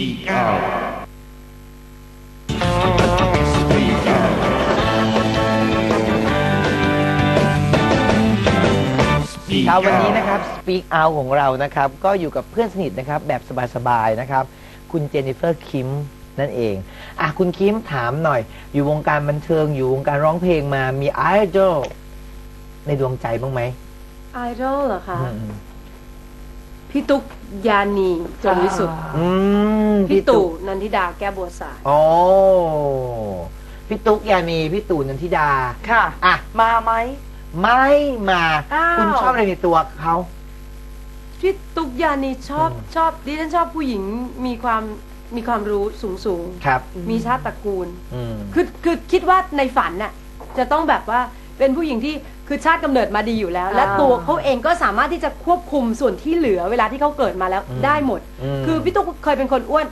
Speak out. Speak out. Speak เช้าวันนี้ out. นะครับ Speak Out ของเรานะครับ ก็อยู่กับเพื่อนสนิทนะครับ แบบสบายๆนะครับ คุณเจนนิเฟอร์คิมนั่นเองอะคุณคิมถามหน่อย อยู่วงการบันเทิงอยู่วงการร้องเพลงมามีไอดอลในดวงใจบ้างไหมไอดอลเหรอคะ อืม พี่ตุ๊กยานีจนวิสุทธิ์อืมพี่ตู่นันทิดาแก้วบัวสาย โอ้พี่ตุ๊กยานีพี่ตู่นันทิดา ค่ะ อะ มาไหม ไม่มา อ้าว คุณชอบอะไรในตัวเขา พี่ตุ๊กยานีชอบอืม ชอบดิฉันชอบผู้หญิงมีความมีความรู้สูงสูงครับมีชาติตระกูล อืม คือคือคิดว่าในฝันน่ะจะต้องแบบว่าเป็นผู้หญิงที่ คือชาติกำเนิดมาดีอยู่แล้ว และอ่าตัวเขาเองก็สามารถที่จะควบคุมส่วนที่เหลือเวลาที่เขาเกิดมาแล้วอืมได้หมดมคือพี่ตุ๊กเคยเป็นคนอ้วน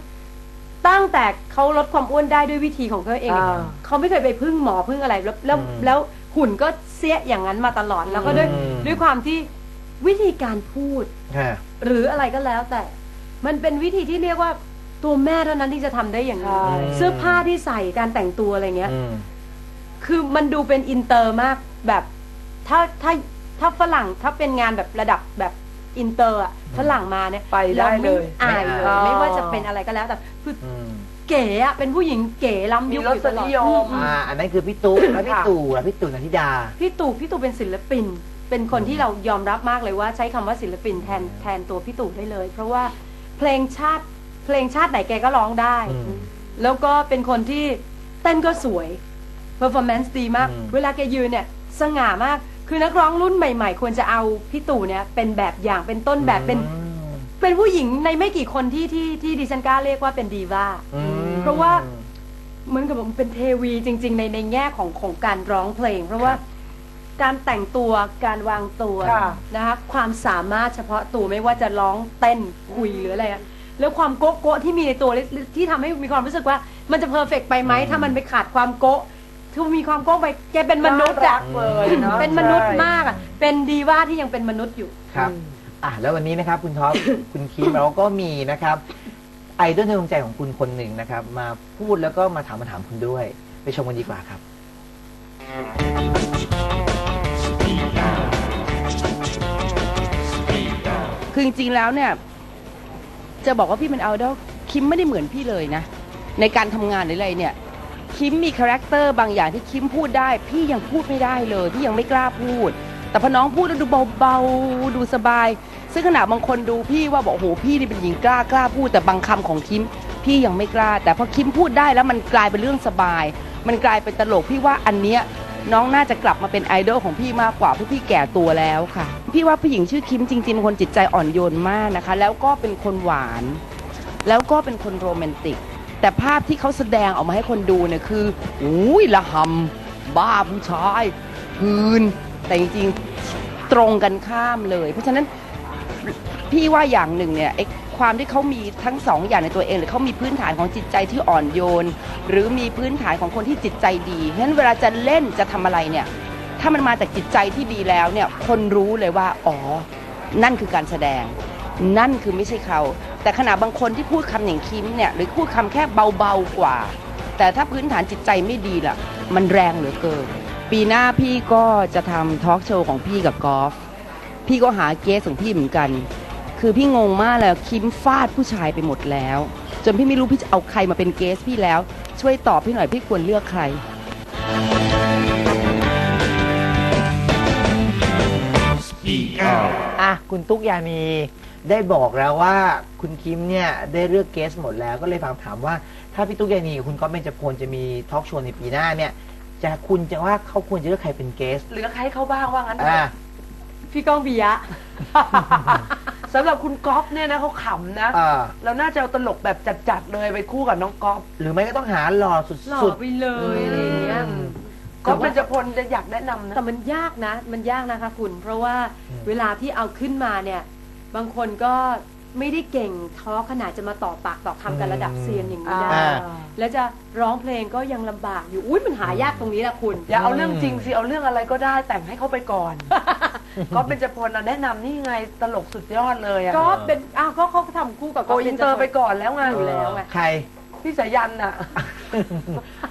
ตั้งแต่เขาลดความอ้วนได้ด้วยวิธีของเขาเองอ่า เขาไม่เคยไปพึ่งหมอพึ่งอะไรแล้วแล้วอืมแล้วหุ่นก็เสียอย่างนั้นมาตลอดแล้วก็ด้วยอืม ด้วยความที่วิธีการพูดค่ะหรืออะไรก็แล้วแต่ มันเป็นวิธีที่เรียกว่าตัวแม่เท่านั้นที่จะทำได้อย่างนี้ใช่ เสื้อผ้าที่ใส่การแต่งตัวอะไรเงี้ย อืม คือมันดูเป็นอินเตอร์มากแบบ ถ้าถ้าถ้าฝรั่งถ้าเป็นงานแบบระดับแบบอินเตอร์อะฝรั่งมาเนี่ยไปได้เลยราม่อายเลยไม่อาย ไม่ว่าจะเป็นอะไรก็แล้วแต่คืออืมเก๋อะเป็นผู้หญิงเก๋ล้ำมียุครอสยู่ตลอดนิยม อืม อ่าอันนั้นคือพี่ตุ๊กแล้วพี่ค่ะ ตู่แล้วพี่ตู่นันทิดา พี่ตู่พี่ตู่เป็นศิลปิน เป็นคนที่เรายอมรับมากเลยว่าใช้คำว่าศิลปินแทนแทนตัวพี่ตู่ได้เลย เพราะว่าเพลงชาติเพลงชาติไหนแกก็ร้องได้ อืมแล้วก็เป็นคนที่เต้นก็สวย performance ดีมาก อืม เวลาแกยืนเนี่ยสง่ามาก คือนักร้องรุ่นใหม่ ๆ ควรจะเอาพี่ตู่เนี่ยเป็นแบบอย่างเป็นต้นแบบเป็นอืมเป็นผู้หญิงในไม่กี่คนที่ที่ที่ดิฉันกล้าเรียกว่าเป็นดีว่าอืม เพราะว่า เหมือนกับผมเป็นเทวีจริง ๆ ในในแง่ของของการร้องเพลง เพราะว่าการแต่งตัวการวางตัวค่ะนะคะความสามารถเฉพาะตัวไม่ว่าจะร้องเต้นคุยหรืออะไรอะแล้วความโก๊ะโก๊ะที่มีในตัวที่ทำให้มีความรู้สึกว่า มันจะเพอร์เฟกไปไหมอืมถ้ามันไปขาดความโก๊ะ ถ้ามีความโก๊ะไปแกเป็นมนุษย์น่ารัอะกเลยเนอะเป็นมนุษย์ใช่มากอะเป็นดีว่าที่ยังเป็นมนุษย์อยู่ครับอะแล้ววันนี้นะครับคุณท็อป คุณคิมเราก็มีนะครับ ไอดอลในดวงใจของคุณคนหนึ่งนะครับ มาพูดแล้วก็มาถามมาถามคุณด้วย ไปชมกันดีกว่าครับ Speak out. Speak out. คือจริงๆแล้วเนี่ย จะบอกว่าพี่เป็นไอดอลคิมไม่ได้เหมือนพี่เลยนะ ในการทำงานหรืออะไรเนี่ย คิมมีคาแรคเตอร์บางอย่างที่คิมพูดได้ พี่ยังพูดไม่ได้เลยพี่ยังไม่กล้าพูด แต่พอน้องพูดแล้วดูเบาๆดูสบาย ซึ่งขณะบางคนดูพี่ว่าบอกโอ้โหพี่นี่เป็นหญิงกล้ากล้าพูด แต่บางคำของคิมพี่ยังไม่กล้า แต่พอคิมพูดได้แล้วมันกลายเป็นเรื่องสบาย มันกลายเป็นตลกพี่ว่าอันเนี้ยน้องน่าจะกลับมาเป็นไอดอลของพี่มากกว่าเพราะพี่แก่ตัวแล้วค่ะ พี่ว่าผู้หญิงชื่อคิมจริงๆเป็นคนจิตใจอ่อนโยนมากนะคะ แล้วก็เป็นคนหวาน แล้วก็เป็นคนโรแมนติก แต่ภาพที่เขาแสดงออกมาให้คนดูเนี่ยคืออุ้ยละหำบ้าผู้ชายหืน แต่จริงๆตรงกันข้ามเลย เพราะฉะนั้นพี่ว่าอย่างหนึ่งเนี่ยไอ้ความที่เขามีทั้งสองอย่างในตัวเอง หรือเขามีพื้นฐานของจิตใจที่อ่อนโยน หรือมีพื้นฐานของคนที่จิตใจดีเพราะฉะนั้นเวลาจะเล่นจะทำอะไรเนี่ยถ้ามันมาจากจิตใจที่ดีแล้วเนี่ยคนรู้เลยว่าอ๋อ นั่นคือการแสดง นั่นคือไม่ใช่เขา แต่ขณะบางคนที่พูดคำอย่างคิมเนี่ยหรือพูดคำแค่เบาๆกว่า แต่ถ้าพื้นฐานจิตใจไม่ดีล่ะ มันแรงเหลือเกิน ปีหน้าพี่ก็จะทำทอล์กโชว์ของพี่กับกอล์ฟพี่ก็หาเกสของพี่เหมือนกัน คือพี่งงมากเลยคิมฟาดผู้ชายไปหมดแล้ว จนพี่ไม่รู้พี่จะเอาใครมาเป็นเกสพี่แล้ว ช่วยตอบพี่หน่อยพี่ควรเลือกใคร Speak out. อะคุณตุ๊กยานี ได้บอกแล้วว่าคุณคิมเนี่ยได้เลือกเกสหมดแล้วก็เลยถามถามว่า ถ้าพี่ตุ๊กยานีกับคุณก๊อฟเบญจพลจะมีทอล์กโชว์ในปีหน้าเนี่ยจะคุณจะว่าเขาควรจะเลือกใครเป็นเกสเหลือใครเขาบ้างว่างั้นเถอ่า อะพี่ก้องปิยะ สำหรับคุณก๊อฟเนี่ยนะเขาขำนะ อ่า เราน่าจะเอาตลกแบบจัดๆเลยไปคู่กับน้องก๊อฟหรือไม่ก็ต้องหาหล่อสุดหล่อสุดไปเลยอะไรอย่างเงี้ยอืมก๊อฟเป็นจพลจะอยากแนะนำนะ แต่มันยากนะ มันยากนะคะคุณ เพราะว่าอืม เวลาที่เอาขึ้นมาเนี่ย บางคนก็ไม่ได้เก่งท้อขนาดจะมาต่อปากต่อคำกันระดับเซียนอย่างนี้ได้ อ่า แล้วจะร้องเพลงก็ยังลำบากอยู่ อุ้ยมันหายากตรงนี้แหละคุณ อย่าเอาเรื่องจริงสิ เอาเรื่องอะไรก็ได้แต่งให้เขาไปก่อน ก็เป็นจพลน่ะแนะนำนี่ไงตลกสุดยอดเลยอะก็เป็น อ้าวก็เขาทำคู่กับโกอินเตอร์ไปก่อนแล้วไง อยู่แล้วไง ใคร พี่สายันน่ะ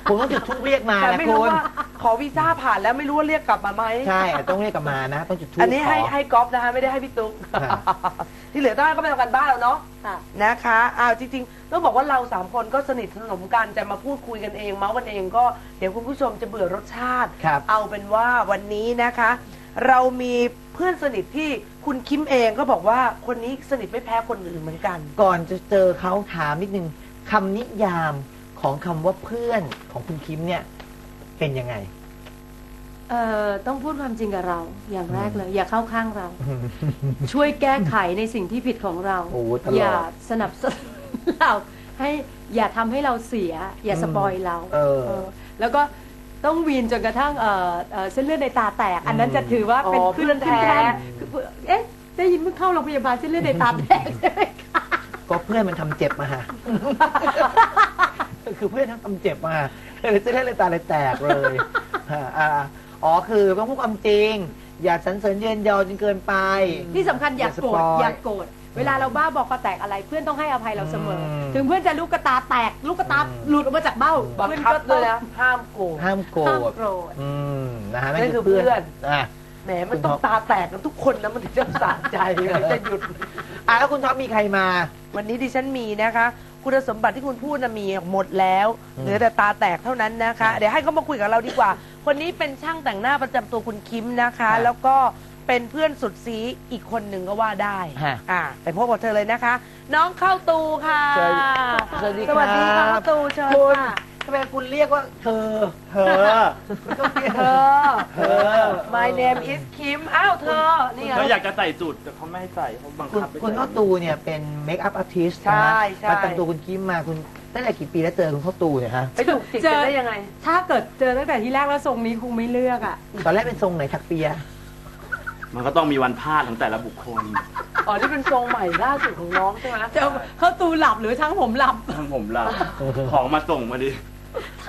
ผมต้องจุดทูปเรียกมาแต่นะไม่คุรู้ณว่าขอวีซ่าผ่านแล้วไม่รู้ว่าเรียกกลับมาไหมใช่ต้องเรียกกลับมานะ ต้องจุดทูปอันนี้ให้ขอให้ก๊อฟนะคะไม่ได้ให้พี่ตุ๊กครับ ที่เหลือต้องก็ไปทำกันบ้านแล้วเนาะ ค่ะ นะคะอ้าวจริงๆ ต้องบอกว่าเราสามคนก็สนิทสนมกันจะมาพูดคุยกันเอง เมาส์กันเองก็เดี๋ยวคุณผู้ชมจะเบื่อรสชาติ ครับ เอาเป็นว่าวันนี้นะคะ เรามีเพื่อนสนิทที่คุณคิมเองก็บอกว่าคนนี้สนิทไม่แพ้คนอื่นเหมือนกัน ก่อนจะเจอเขาถามนิดนึง คำนิยามของคำว่าเพื่อนของคุณคิมเนี่ย เป็นยังไง เอ่อต้องพูดความจริงกับเรา อย่างแรกเลย อย่าเข้าข้างเรา ช่วยแก้ไขในสิ่งที่ผิดของเรา โอ้ตลอด อย่าสนับสนุนเราให้อย่าทำให้เราเสีย อย่าสปอยเราเออ เออแล้วก็ต้องวีนจนกระทั่งเอ่อเอ่อเส้นเลือดในตาแตก อันนั้นจะถือว่าเป็นอ๋อขึ้เพื่อนแท้ ขึ้คือเอ๊ะได้ยินเพิ่งเข้าโรงพยาบาลเส้นเลือดในตาแตกใช่ไหมคะ ก็เพื่อนมันทำเจ็บมาฮะ คือเพื่อนทำเจ็บมาเลยจะได้เลยตาเลยแตกเลยฮะอ่าอ๋อคือต้องพูดความจริง อย่าสรรเสริญเยินยอจนเกินไป ที่สำคัญอย่าโกรธอย่าสปอยอย่าโกรธเวลาเราบ้าบอกกระแตกอะไรเพื่อนต้องให้อภัยเราเสมออมถึงเพื่อนจะลูกกระตาแตก ลูกกระตาอืมหลุดออกมาจากเบ้าบังเพื่อนคับก็ด้ต้วอยงนะห้ามโกรธ ห้ามโกรห้ามธโกรธ อืมนะฮะนั่นคือเพื่อน อะ แหมมันต้องตาแตกกันทุกคนนะมันถึงจะสะใจมันจะหยุด อะแล้วคุณท็อปมีใครมา วันนี้ดิฉันมีนะคะ คุณสมบัติที่คุณพูดนะมีหมดแล้วอืมเหลือแต่ตาแตกเท่านั้นนะครัคะบเดี๋ยวให้เขามาคุยกับเราดีกว่า คนนี้เป็นช่างแต่งหน้าประจำตัวคุณคิมนะคะครับแล้วก็เป็นเพื่อนสุดซีอีกคนหนึ่งก็ว่าได้ฮะ อ่าไปพบกับเธอเลยนะคะ น้องเข้าตูค่ะเชิญสวัสดีสวัสดีครัค่ะบเข้าตูเชิญคุณค่ะ ทำไมคุณเรียกว่าเธอเธอคุณต้องเรียกเธอ เธอ My name is Kim อ้าวเธอ นี่ไง เขาอยากจะใส่สูตรแต่เขาไม่ให้ใส่เขาบังคุณคับไม่คุณใส่เข้าตูเนี่ยเป็นเมคอัพอาร์ติสต์ใช่ใช่ มาตั้งตัวคุณกิมมาคุณตั้งแต่กี่ปีแล้วเจอคุณเข้าตูเนี่ยฮะไปถูกจิกกันได้ยังไง ถ้าเกิดเจอตั้งแต่ที่แรกแล้วทรงนี้คงไม่เลือกอะ ตอนแรกเป็นทรงไหนถักเปียมันก็ต้องมีวันพลาดของแต่ละบุคคลอ๋อ นี่เป็นทรงใหม่ล่าสุดของน้องใช่ไหม จะเขาตูหลับหรือทั้งผมหลับ ทั้งผมเราของมาส่งมาดิ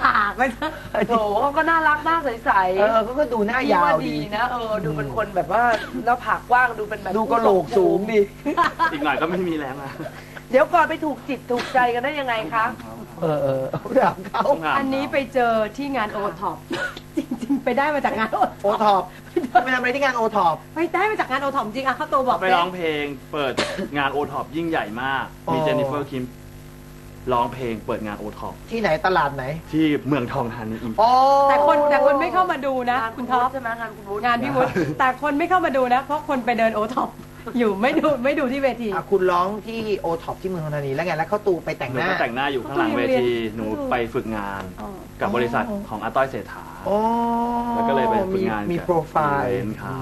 ถากไปซะโถเขาก็น่ารักหน้าใสเออเขาก็ดูหน้าๆยาวว่าดีดี นะเออดูเป็นคนแบบว่าหน้าผากกว้างดูเป็นแบบดูกระโหลกสูงดี อีกหน่อยก็ไม่มีแรงอะเดี๋ยวก่อนไปถูกจิตถูกใจกันได้ยังไงคะเออเออถามเขาต้องถามอันนี้ไปเจอที่งานโอท็อป จริงๆ ไปได้มาจากงานโอโอท็อปไปทำอะไรที่งานโอท็อป ไปได้มาจากงานโอท็อปจริงอะเขาโตบอกไปร้องเพลงเปิดงานโอท็อปยิ่งใหญ่มาก มีอ๋อ เจนนิเฟอร์คิม ร้องเพลงเปิดงานโอท็อปที่ไหนตลาดไหนที่เมืองทองธานีอิมอ๋อแต่คนแต่คนไม่เข้ามาดูนะงานคุณท็อปใช่ไหมงานคุณวุฒิงานพี่วุฒิแต่คนไม่เข้ามาดูนะ เพราะคนไปเดินโอท็อป อยู่ไม่ดูไม่ดูที่เวที อะคุณร้องที่โอท็อปที่เมืองทองธานีแล้วไงแล้วเข้าตูไปแต่งหหนูน้า ก็แต่งหน้าอยู่ข้างหลังเวที หนูไปฝึกงานอ๋อ กับบริษัทของอาต้อยเศรษฐาอ๋อแล้วก็เลยไปฝึกงานมีกับโปรไฟล์อีเวนต์เขา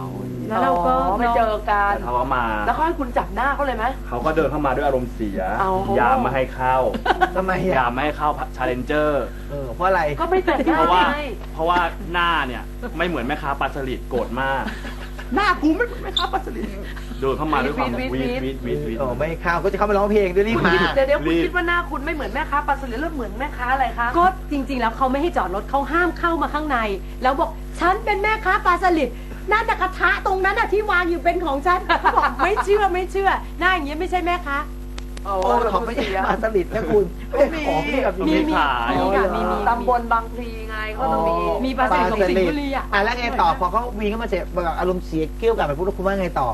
แล้วเราก็อ๋อไปเจอกันแต่เขาก็มา แล้วเขาให้คุณจับหน้าเขาเลยไหม เขาก็เดินเข้ามาด้วยอารมณ์เสีย เอา ยามไม่ให้เข้า ทำไมยาอะมไม่ให้เข้าชาเลนเจอร์ เออเพราะอะไรก็ไม่แต่งหน้าเพราะว่าไงเพราะว่าหน้าเนี่ย ไม่เหมือนแม่ค้าปลาสลิดโกรธมาก หน้ากูไม่เหมือนแม่ค้าปลาสลิดเดินเข้ามาด้วยความแบบวีดวีดวีดวีด โอ้ไม่เข้าก็จะเข้ามาร้องเพลงด้วยรีบมา เดี๋ยวเดี๋ยวคุณรีบ คิดว่าหน้าคุณไม่เหมือนแม่ค้าปลาสลิดแล้วเหมือนแม่ค้าอะไรคะก็จริง ๆ แล้วเขาไม่ให้จอดรถเขาห้ามเข้ามาข้างใน แล้วบอกฉันเป็นแม่ค้าปลาสลิดนั่นน่ะกระทะตรงนั้นน่ะที่วางอยู่เป็นของฉันเขาบอกไม่เชื่อไม่เชื่อหน้าอย่างเงี้ยไม่ใช่แม่ค้า โอ้ท็อปไม่ใช่มาสลิดนะคุณเป็นของที่แบบมีมีขายมีค่ะมีมีตำบลบางพลีไงก็ต้องมีมีปลาสลิดของสิงห์บุรีอะอะแล้วไงต่อพอเขาวีนเข้ามาเสร็จแบบอารมณ์เสียเกรี้ยวกลับไปพูดแล้วคุณว่าไงต่อ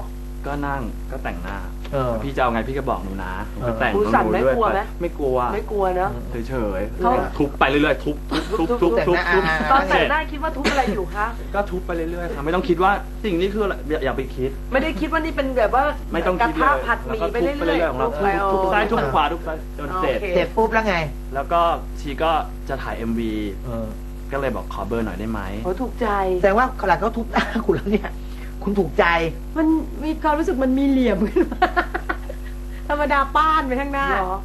ก็นั่งก็แต่งหน้า เออ พี่จะเอาไงพี่ก็บอกหนูนะหนูก็เออแต่งคุณสั่นไหมด้วยกลัวไหม ไม่กลัวไม่กลัวเนอะ เฉยเขา ๆทุบไปเรื่อยๆทุบทุบทุบทุบแต่งทุบหน้าทุบอ่าตอนเสแต่ร็งจหน้าคิดว่าทุกอะไรอยู่คะ ก็ทุบไปเรื่อยๆครับไม่ต้องคิดว่าสิ่งนี้คืออะไรอย่าอย่าไปคิด ไม่ได้คิดว่านี่เป็นแบบว่าไม่ต้องกระคิดเลทะยผัดหมี่ไปเรื่แล้วก็ทุบไปเรื่ออยยๆของเราๆไปทุบทุบซ้ายเอาทุบขวาทุบซ้ายจนเสร็จ โอเคเสร็จปุ๊บแล้วไง แล้วก็ชีก็จะถ่าย MV เออ ก็เลยบอกขอเบอร์หน่อยได้ไหม โอ้ถูกใจแสดงว่าขณะเขาทุบหน้าคุณแล้วเนี่ย คุณถูกใจมันมีความรู้สึกมันมีเหลี่ยมขึ้นมาธรรมดาป้านไปข้างหน้า เหรอ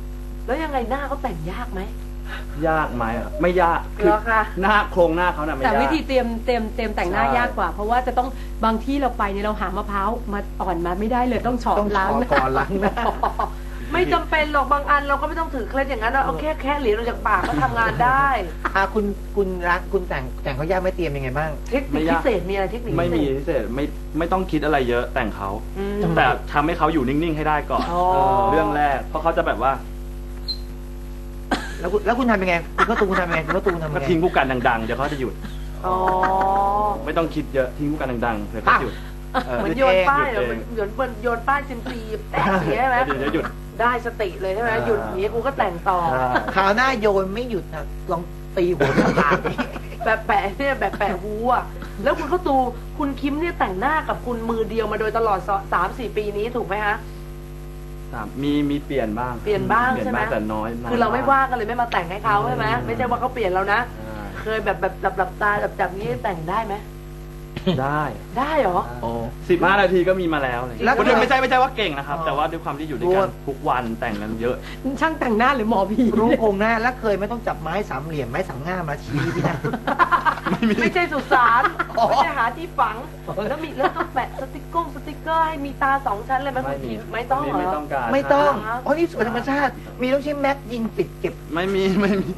แล้วยังไงหน้าเขาแต่งยากไหม ยากไหมอะไม่ยากคือเหรอคะ หน้าโครงหน้าเขาน่ะไม่แต่ยาก วิธีเตรียมเตรียมเตรียมแต่งหน้าใช่ ยากกว่า เพราะว่าจะต้องบางที่เราไปเนี่ยเราหามะพร้าวมาอ่อนมาไม่ได้เลยต้องเฉาะต้องล้างขอหน้าก่อนล้างหน้า ไม่จำเป็นหรอกบางอันเราก็ไม่ต้องถือเคล็ดอย่างนั้นเราเอาแค่แค่เหรียญออกจากปากก็ทำงานได้ อะคุณคุณรักคุณแต่งแต่งเขายากไม่เตรียมยังไงบ้าง เทคนิคพิเศษมีอะไรเทคนิคไม่มีพิเศษพิเศษไม่ไม่ต้องคิดอะไรเยอะแต่งเขา อืม แต่ทำให้เขาอยู่นิ่ง ๆ ให้ได้ก่อน อ๋อ เรื่องแรก เพราะเขาจะแบบว่าแล้วคุณแล้วคุณทำยังไงคุณก็ตูคุณทำยังไงคุณก็ตูทำก็ยังไงทิ้งผู้กันดัง ๆ เดี๋ยวเขาจะหยุด อ๋อไม่ต้องคิดเยอะทิ้งผู้กันดัง ๆ เดี๋ยวเขาหยุดเออเหมือนโยนป้ายเหรอหยุดเหเองมือนเหมือนโยนป้ายซิมซีแตะอย่างเงี้ยใช่ไหม เดี๋ยวเดี๋ยวหยุด ได้สติเลยใช่ไหมหยุดอย่างนี้กูก็แต่งต่อ คราวหน้าโยนไม่หยุดนะลองตีหัวกระปากแบบแปะเนี่ยแบบแปะหูอะแล้วคุณเข้าตูคุณคิมเนี่ยแต่งหน้ากับคุณมือเดียวมาโดยตลอดสามสี่ปีนี้ถูกไหมฮะสามมีมีเปลี่ยนบ้าง เปลี่ยนบ้างเปลี่ยใช่นไหมบ้างแต่น้อยน้ยคือเราไม่ว่างกันเลยไม่มาแต่งให้เขาใช่ไหมไม่ใช่ว่าเขาเปลี่ยนเรานะอ่าเคยแบบแบบหลับหลับตาแบบจับนี้แต่งได้ไหม ได้ได้เหรอ โอ้สิบห้านาทีก็มีมาแล้วอะไรอย่างแล้วเงี้ยคนอื่นไม่ใช่ไม่ใช่ว่าเก่งนะครับอ๋อแต่ว่าด้วยความที่อยู่ด้วยกันทุกวันแต่งกันเยอะ ช่างแต่งหน้าหรือหมอผีรู้โครงหน้าแล้วเคยไม่ต้องจับไม้สามเหลี่ยมไม้สามง่ามมาชี้พี่นะ ไม่ใช่สุสานอ๋อ ไม่ใช่หาที่ฝัง แล้วมีแล้วก็แปะสติกเกอร์สติกเกอร์ให้มีตาสองชั้นเลยไหมคุณคิมไม่ต้องเหรไม่อต้องการไม่ต้องครับเพราะนี่สวยธรรมชาติ มีต้องใช้แม็กยิงปิดเก็บ ไม่มีไม่มี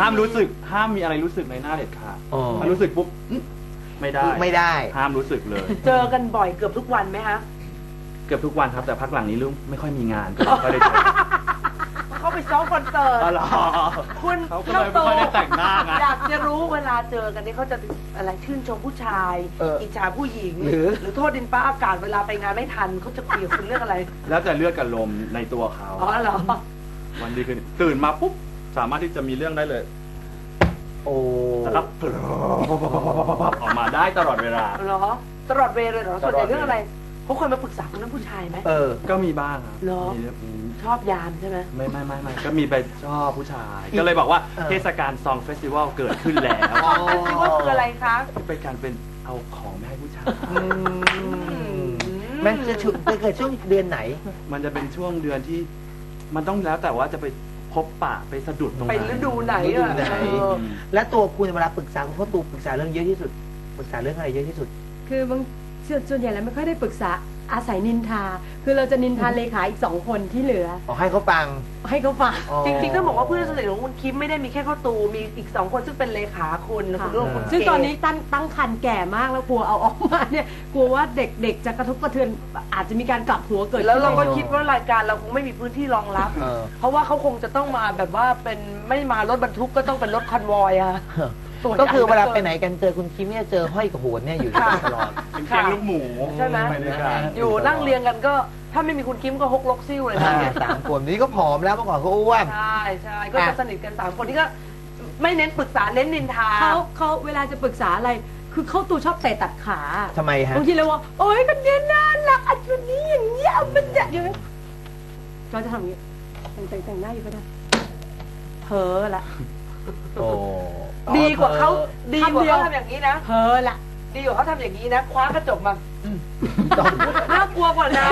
ห้ามรู้สึกห้ามมีอะไรรู้สึกในหน้าเด็ดขาดอ๋อ ถ้ารู้สึกปุ๊บอื้อ ไม่ได้ไม่ได้ ห้ามรู้สึกเลย เจอกันบ่อยเกือบทุกวันไหมฮะเกือบทุกวันครับแต่พักหลังนี้ลุงไม่ค่อยมีงานก็เลยไม่ค่อยได้เจอเขาไปซ้อมคอนเสิร์ต อ๋อเหรอคุณเขาก็เลยไม่ค่อยได้แต่งหน้าไง อยากจะรู้เวลาเจอกันนี่เขาจะอะไรชื่นชมผู้ชายเอออิจฉาผู้หญิง หรือ หรือโทษดินฟ้าอากาศเวลาไปงานไม่ทันเขาจะคุยกับคุณเรื่องอะไร แล้วแต่เลือดกับลมในตัวเขา อ๋อเหรอ วันดีคืนตื่นมาปุ๊บสามารถที่จะมีเรื่องได้เลย โอ้นะครับออกมาได้ตลอดเวลา เหรอ ตลอดเวรเลยเหรอส่วนใหญ่เรื่องอะไรเขาเคยมาปรึกษาคุณเรื่องผู้ชายไหม เออ ก็มีบ้างครับเหรอมีมีชอบยามใช่ไหม ไม่ไม่ไม่ไม่ก็มีไปชอบผู้ชาย ก็เลยบอกว่าเออเทศกาลซองเฟสติวัลเกิดขึ้นแล้ว อ๋อเฟสติวัลคืออะไรคะเป็นการเป็นเอาของไปให้ผู้ชายอืมมันจะชุจะเกิดช่วงเดือนไหน มันจะเป็นช่วงเดือนที่ มันต้องแล้วแต่ว่าจะไปพ บปะไปสะดุดตรงไหไปนฤดูไหนฤดูอะไหน เออ และตัวคุณเวลาปรึกษาคุณพ่อตูปรึกษาเรื่องเยอะที่สุด ปรึกษาเรื่องอะไรเยอะที่สุด คือบางส่วนส่วนใหญ่แล้วไม่ค่อยได้ปรึกษา อาศัยนินทา คือเราจะนินทาเลขาอีกสองคนที่เหลือขอให้เขาฟัง ให้เขาฟังอ๋อจริงๆต้องบอกว่าเพื่อนสนิทของคุณคิมไม่ได้มีแค่ข้าวตูมีอีกสองคนซึ่งเป็นเลขาคุณนะคุณร่วมคุณซึ่งเกตอนนี้ตั้งตั้งคันแก่มากแล้วกลัวเอาออกมาเนี่ยกลัวว่าเด็กๆจะกระทบกระเทือนอาจจะมีการกลับหัวเกิดขึ้นแล้วเราก็ในคิดว่ารายการเราคงไม่มีพื้นที่รองรับ เออ เพราะว่าเขาคงจะต้องมาแบบว่าเป็นไม่มารถบรรทุกก็ต้องเป็นรถคอนวอยอะ ตัวใหญ่ก็คือเวลาไปไหนกันเจอคุณคิมเนี่ยเจอห้อยกับโหนเนี่ยอยู่ด้วยกันตลอด เป็นเคียงลูกหมูใช่ไหมไปด้วยกัน อยู่นั่งเรียงกันก็ถ้าไม่มีคุณคิมก็ฮกลกซิ่วเลยนะสามคนนี้ก็ผอมแล้วเมื่อก่อนเขาอ้วน ใช่ใช่ก็จะสนิทกันสามคนนี่ก็ไม่เน้นปรึกษาเน้นนินทา เขาเขาเวลาจะปรึกษาอะไร คือเขาตูชอบเตะตัดขาทำไมฮะ บางทีเราว่า โอ๊ยคนเนี้ยน่ารักอันนี้อย่างเงี้ยมันจะอย่างเงี้ยเราจะทำอย่างเงี้ยแต่งแต่งแต่งหน้าอยู่ก็ได้เพ้อละ โอ้ ดีกว่าเขาดีกว่าคำเดียวเขาทำอย่างนี้นะเพ้อละดีกว่าเขาทำอย่างนี้นะ คว้ากระจกมาต้องน่ากลัวกว่านะ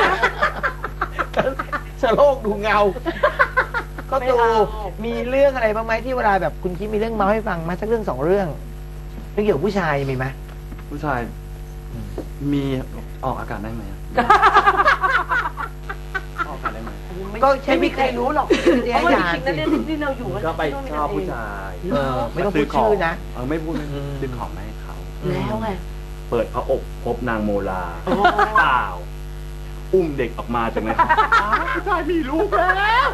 สโลกดูเงา ก็ไม่ตูเอามีเรื่องอะไรบ้างไหมที่เวลาแบบคุณคิมมีเรื่องเมาให้ฟังมาสักเรื่องสองเรื่องเรื่องเกี่ยวกับผู้ชายมีไหมผู้ชายมีออกอากาศได้ไหม ก็ใช่ไม่มีใครรู้หรอกไม่เพราะว่าได้จริงๆนั่นเนี่ยที่เราอยู่กันก็ไปที่ชนู่นอบกันผู้เงชายเออไม่ต้องพูดชื่อนะเออไม่พูดไม่อืมซื้อของมาให้เขาแล้วไงเปิดพระอกพบนางโมลาอ๋อเปล่าอุ้มเด็กออกมาจากไหนอ้าวผู้ชายมีลูกแล้ว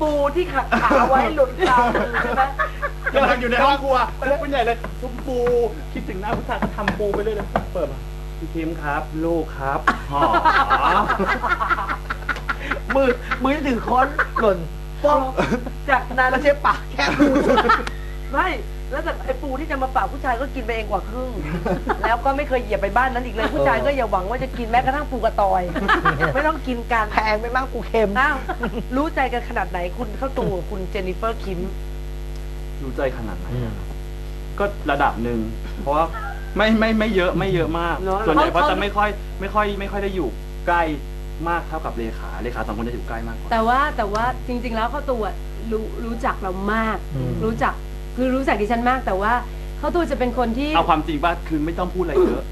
ปูที่ขัดขาไว้หลุดกลางมือใช่ไหมกำลังอยู่ในห้องครัวแล้วคุณใหญ่เลยทุบปูคิดถึงหน้าผู้ชายก็ทำปูไปเลยเลยเปิดมา พี่คิมครับ ลูกครับหอมือมือถือค้อนหล่นป้องจากนั้นแล้วใช้ปากแค่มือไม่แล้วจากไอ้ปูที่จะมาฝากผู้ชายก็กินไปเองกว่าครึ่ง แล้วก็ไม่เคยเหยียบไปบ้านนั้นอีกเลยผู้ชายก็อย่าหวังว่าจะกินแม้กระทั่งปูกระตอย ไม่ต้องกินกันแพงไม่มากกูเค็มอ้าวรู้ใจกันขนาดไหนคุณเข้าตูกับคุณเจนนิเฟอร์คิม รู้ใจขนาดไหนอะก็ระดับหนึ่งเพราะว่า ไม่ไม่ไม่เยอะไม่เยอะมาก เนอะ ส่วนใหญ่เขาก็จะไม่ค่อยไม่ค่อยไม่ค่อยได้อยู่ใกล้มากเท่ากับเลขาเลขาสองคนจะอยู่ใกล้มากกว่า แต่ว่าแต่ว่าจริง ๆ แล้วเข้าตัวรู้รู้จักเรามาก อืม รู้จักคือรู้จักดิฉันมาก แต่ว่าเข้าตัวจะเป็นคนที่เอาความจริงป่ะคือไม่ต้องพูดอะไรเยอะ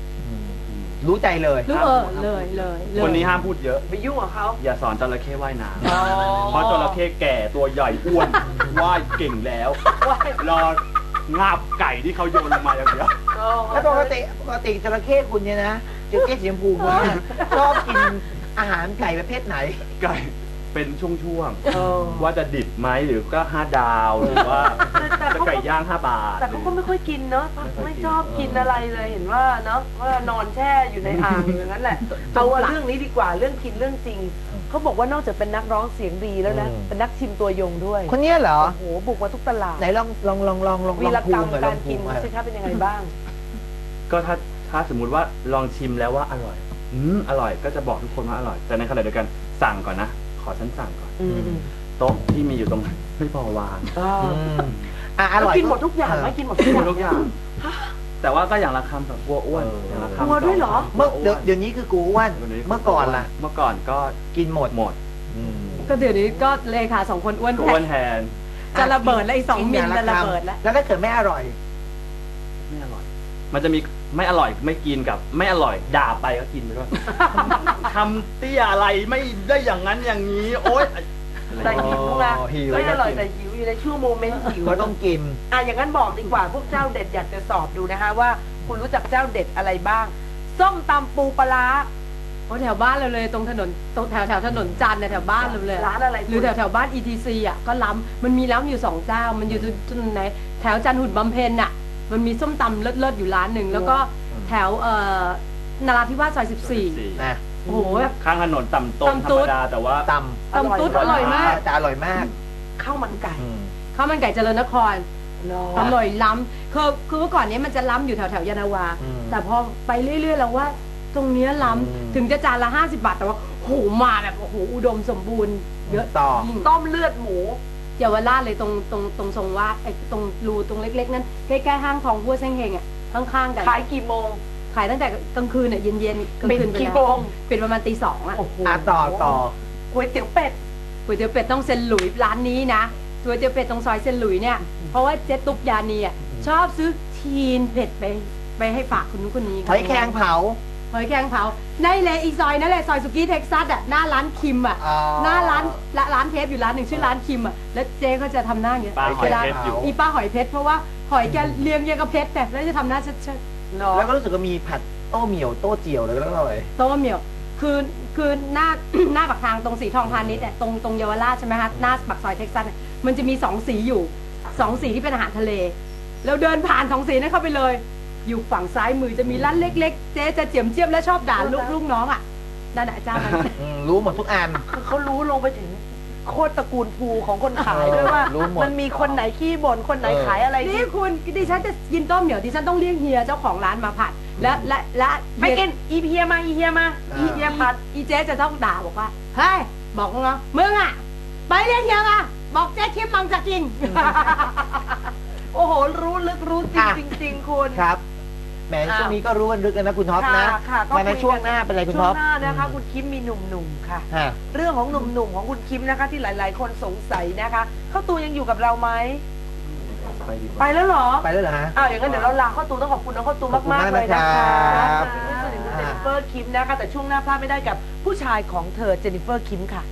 รู้ใจเลย รู้เออเลยเลยเลยคนนี้ห้ามพูดเยอะ ไปยุ่งกับเขาอย่าสอนจระเข้ว่ายน้ำเพราะจระเข้แก่ตัวใหญ่อ้วนว่ายเก่งแล้ว ว่ายรองาบไก่ที่เขาโยนลงมาอย่างเดียว แล้วปกติปกติจระเข้คุณเนี่ยนะจระเข้สีชมพูคุณเนี่ยชอบกินอาหารไก่ประเภทไหน ไก่เป็นช่วงเออ ๆ ว่าจะดิบไหมหรือก็ห้าดาวหรือว่าจะไก่ย่างห้าบาท แต่เขาก็ไม่ค่อยกินเนาะไม่ชอบกินอะไรเลยเห็นว่าเนาะว่านอนแช่อยู่ในอ่างอย่างนั้นแหละเอาเรื่องนี้ดีกว่าเรื่องกินเรื่องจริงเขาบอกว่านอกจากเป็นนักร้องเสียงดีแล้วนะอืมเป็นนักชิมตัวยงด้วยคนเนี้ยเหรอ โอ้โหบุกมาทุกตลาดไหนลองลองลองลองลองวีลองรภูกรรมมิหน่อยลกาอรงภูกินมิหน่อยสิคะเป็นยังไงบ้าง ก็ถ้าถ้าสมมุติว่าลองชิมแล้วว่าอร่อย อืมอร่อยก็จะบอกทุกคนว่าอร่อย แต่ในขณะเดียวกันสั่งก่อนนะ ขอฉันสั่งก่อน อืมโต๊ะที่มีอยู่ตรงนั้นไม่พอวางอ่าอืมอะอร่อย กินหมดทุกอย่างไหมกินหมดทุกกินอหมย่าดง ทุกอย่าง แต่ว่าก็อย่างละคำแบบกลัวอ้วนอย่างละคำกลัวด้วยเหรอ เมื่อเดี๋ยวเดี๋ยวนี้คือกูอ้วนดี๋ยวนี้เมื่อก่อนล่ะ เมื่อก่อนก็กินหมดหมดอืมก็เดี๋ยวนี้ก็เลขาสองคนอ้วนก็แทอ้วนนแทนจะระเบิดแล้วอีกสองกิมิลย่าจะระเบิดแล้ว แล้วถ้าเกิดไม่อร่อย ไม่อร่อย มันจะมี ไม่อร่อยไม่กินกับ ไม่อร่อยด่าไปก็กินไปด้วย ทำเตี้ยอะไรไม่ได้อย่างนั้นอย่างนี้ โอ๊ยแต่หิวนะอ๋อหิว ไม่อร่อยแต่หิวอยู่ในช่วงโมเมนต์หิวก็ต้องกิน อะอย่างนั้นบอกดีกว่าพวกเจ้าเด็ดอยากจะสอบดูนะคะว่า คุณรู้จักเจ้าเด็ดอะไรบ้าง ส้มตำปูปลาร้าเพราะแถวบ้านเราเลยตรงถนนตรงแถวแถวถนนจันทร์เนี่ยแถวบ้านเราเลยร้านอะไรหรือแถวแถวบ้าน ETC อะก็ล้ำมันมีล้ำอยู่สองเจ้า มันอยู่ตรงไหนแถวจันทร์หุ่นบำเพ็ญอะ มันมีส้มตำเลิศๆอยู่ร้านหนึ่งแล้วก็แถวเอ่อนราธิวาสซอย14 นะโอ้โหแบบ ข้างถนนต่ำต้นธรตำตุ๊รมดดาแต่ว่าตตำตุ๊ดอร่อยมากำแต่อร่อยมากข้าวมันไก่อืมข้าวมันไก่เจริญนครเนาะอร่อยล้ำคือคือเมื่อก่อนเนี้ยมันจะล้ำอยู่แถวแถวยานนาวา อืม แต่พอไปเรื่อยๆแล้วว่า ตรงเนี้ยล้อืมำถึงจะจานละ 50 บาท แต่ว่าโหมาแบบโอ้โหอุดมสมบูรณ์เยอะต่อ ยิ่งต้มเลือดหมู เยาวราชเลยตรงตรงตรงทรงว่าไอ้ตรงรูตรงเล็ก ๆ นั้นใกล้ๆห้างทองพัวเซ้งเฮงอะข้างๆกัน ขายกี่โมง ขายตั้งแต่กลางคืนอะเย็นๆกลางคืนปิดกี่ไปโมแล้วงปิดประมาณตีสองอะโอ้โหอะต่อต่อก๋วยเตี๋ยวเป็ดก๋วยเตี๋ยวเป็ดต้องเซนหลุยร้านนี้นะก๋วยเตี๋ยวเป็ดตรงซอยเซนหลุยเนี่ยเพราะว่าเจ๊ตุ๊กยานีอะชอบซื้อทีนเผ็ดไปไปให้ฝากคนนู้นคนนี้หอยแครงเผา หอยแครงเผาในเลยอีซอยนั่นแหละซอยสุกี้เท็กซัสอะหน้าร้านคิมอะอ๋อ หน้าร้านละร้านเทปอยู่ร้านหนึ่งชื่อร้านคิมอะแล้วเจ๊ก็จะทำหน้าอย่างเงี้ยปลาหอยวลเพชรอยู่ อีป้าหอยเพชรเพราะว่าหอยแกเลี้ยงเรียงกับเพชรแต่แล้วจะทำหน้าเชิดเนาะ แล้วก็รู้สึกว่ามีผัดโต้เหมี่ยวโต้เจียวเลยก็อร่อยๆโต้เหมียวคือคือหน้า หน้าปากทางตรงสีทองพาณิชย์เนี่ยตรงตรงเยาวราชใช่ไหมคะหน้าปากซอยเท็กซัสเนี่ยมันจะมีสองสีอยู่สองสีที่เป็นอาหารทะเล แล้วเดินผ่านสองสีนั้นเข้าไปเลย อยู่ฝั่งซ้ายมือจะมีร้านเล็ก ๆ เจ๊จะเจียมเจียมและชอบด่าลูกลูกน้องอะนั่นแหละเจ้านั้นอืมรู้หมดทุกอัน คือเขารู้ลงไปถึงโคตรตระกูลภูของคนขายด้วยว่า รู้หมด มันมีคนไหนขี้บ่นคนไหนเออขายอะไรนี่คุณดิฉันจะกินต้มเหนียวดิฉันต้องเรียกเฮียเจ้าของร้านมาผัด และและและไม่กินอีเพียมาอีเพียมาอีเพียผัดอีเจ๊จะต้องด่าบอกว่าเฮ้ยบอกมึงเหรอมึงอะไปเรียกเฮียมาบอกเจ๊คิมมังจะกิน โอ้โหรู้ลึกรู้จริงอะจริงๆคุณ ครับ แหมช่วงนี้ก็รู้กันลึกกันนะคุณท็อปนะค่ะค่ะก็มาในคุยกันช่วงหน้าเป็นไรคุณช่ท็วองปหน้านะคะคุณคิมมีหนุ่มๆค่ะ ฮะเรื่องของหนุ่มๆของคุณคิมนะคะ ที่หลายๆ คนสงสัยนะคะเข้าตูยังอยู่กับเราไหมไปดีกว่าไปแล้วเหรอไปแล้วเหรอฮะ อ้าวอย่างนั้นเดี๋ยวเราลาเข้าตูต้องขอบคุณน้องเข้าตูขอบคุณมากๆเลยนะคะมากนะครับที่สนิทกับเจนนิเฟอร์คิมนะคะแต่ช่วงหน้าพลาดไม่ได้กับผู้ชายของเธอเจนนิเฟอร์คิมค่ะ